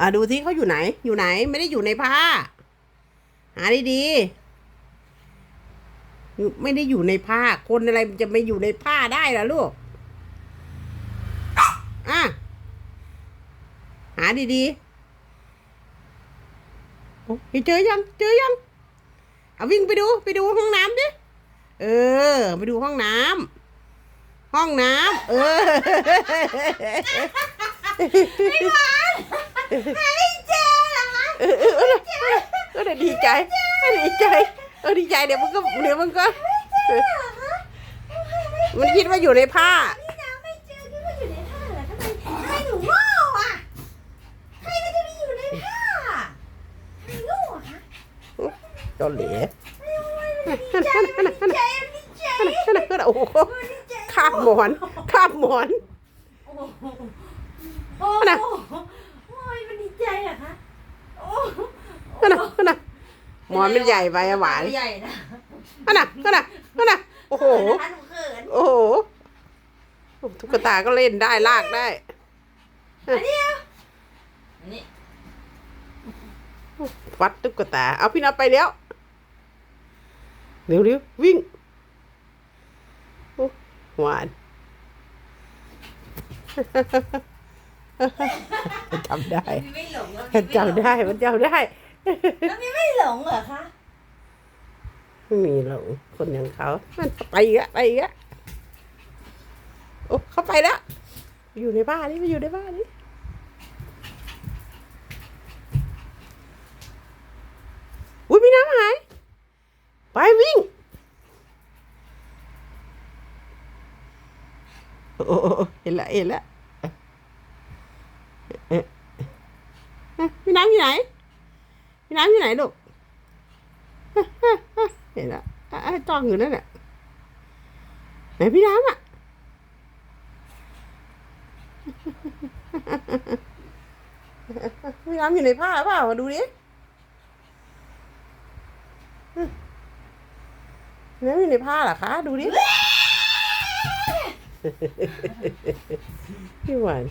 อ่าดูที่เขาอยู่ไหน อยู่ไหน ไม่ได้อยู่ในผ้า หาดีๆไม่ได้อยู่ในผ้า คนอะไรจะไม่อยู่ในผ้าได้ล่ะลูก อะ หาดีๆเจอยัง เจอยัง เอาวิ่งไปดู ไปดูห้องน้ำดิ เออ ไปดูห้องน้ำ ห้องน้ำ เออ ไม่เจอเหรอคะเออเออเออเออเดี๋ยวดีใจเออดีใจเออดีใจเดี๋ยวมันก็เดี๋ยวมันก็ เจอเหรอคะมันคิดว่าอยู่ในผ้า พี่น้ำไม่เจอคิดว่าอยู่ในผ้าเหรอทำไมทำไมหนูโง่อะใครมันจะไปอยู่ในผ้าใครโง่อะคะตอนเหลดีใจดีใจดีใจโอ้โหดีใจคาบหมอนคาบหมอน โอ้โหโอ้โห น่ะ โอ้ยมันดีใจเหรอคะโอ้โห นั่นน่ะนั่นน่ะ หมอนมันใหญ่ไปอะหวานใหญ่นะนั่นน่ะนั่นน่ะนั่นน่ะโอ้โหนะคะหนูเขินโอ้โหตุ๊กตาก็เล่นได้ลากได้อันนี้อะอันนี้วัดตุ๊กตา เอาพี่นับไปแล้วเร็วเร็ววิ่งโอ้หวานจำได้มันไม่หลงแล้วมันจำได้มันจำได้แล้วมันไม่ หลงเหรอคะไม่มีหรอกคนอย่างเขามันไปอีกอะไปอีกอะโอ้เขาไปแล้ว อยู่ในบ้านนี่ไปอยู่ในบ้านนี่อุ้ยมีน้ำหาย ไปวิ่งโอ้โอ้โอ้เห็นละเห็นละเอ๊ะเอ๊ะพี่น้ำอยู่ไหนพี่น้ำอยู่ไหนลูก เห็นละอะอะจ้องอยู่นั่นแหละไหนพี่น้ำอะพี่น้ำอยู่ในผ้าเปล่ามาดูดิพี่น้ำอยู่ในผ้าเหรอคะ ดูดิพี่หวาน